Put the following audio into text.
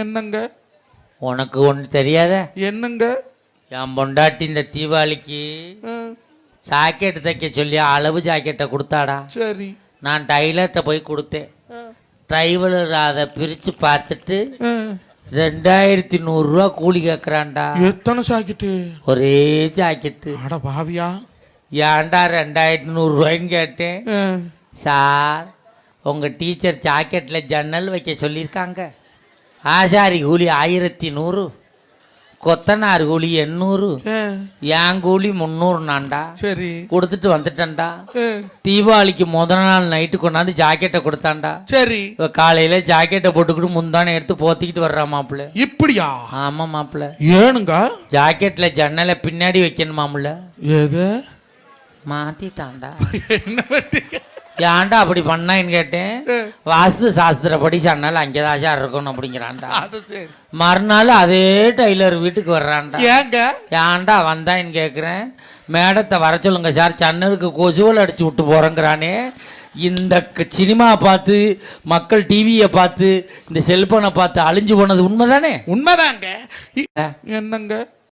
என்னங்க? உனக்கு ஒன்று தெரியாத? என்னங்க? என் பொண்டாட்டி இந்த தீபாவளிக்கு ஜாக்கெட் தைக்க சொல்லி அளவு ஜாக்கெட்டை கொடுத்தாடா. சரி. நான் டைலர்கிட்ட போய் கொடுத்தேன். டிரைவர் அதை பிரித்து பார்த்துட்டு. ரெண்டாயிரத்தி நூறுரூவா கூலி கேட்குறான்டா எத்தனை சாக்கிட்டு ஒரே ஜாக்கெட்டு அட பாவியா. ஏன்டா ரெண்டாயிரத்தி நூறுரூவாய்ன்னு கேட்டேன்? சார் உங்கள் டீச்சர் ஜாக்கெட்டில் ஜன்னல் வைக்க சொல்லியிருக்காங்க. ஆசாரி கூலி ஆயிரத்தி நூறு கொத்தனார் கூலி எண்ணூறு என் கூலி முந்நூறு நான்டா. சரி. கொடுத்துட்டு வந்துட்டேன்டா. தீபாவளிக்கு முத நாள் நைட்டு கொண்டாந்து ஜாக்கெட்டை கொடுத்தான்டா. சரி. காலையில ஜாக்கெட்டை போட்டுக்கிட்டு முந்தானை எடுத்து போத்திக்கிட்டு வர்றா மாப்பிள்ள. இப்படியா? ஆமா மாப்பிள்ள. ஏனுங்க? ஜாக்கெட்ல ஜன்னலை பின்னாடி வைக்கணுமாமுல எது? மாத்திட்டான்டா. என்ன? ஏன்டா அப்படி பண்ணான்னு கேட்டேன். வாஸ்து சாஸ்திரப்படி ஜன்னல் அங்கேதான் சார் இருக்கணும் அப்படிங்கிறான்டா. மறுநாள் அதே டெய்லர் வீட்டுக்கு வர்றான்டா. ஏங்க? ஏன்டா வந்தான்னு கேட்குறேன் மேடத்தை வர சொல்லுங்க சார். சன்னலுக்கு கொசுவல் அடிச்சு விட்டு போகிறேங்கிறானே இந்த சினிமா பார்த்து மக்கள் டிவியை பார்த்து இந்த செல்போனை பார்த்து அழிஞ்சு போனது உண்மைதானே? உண்மைதாங்க. என்னங்க?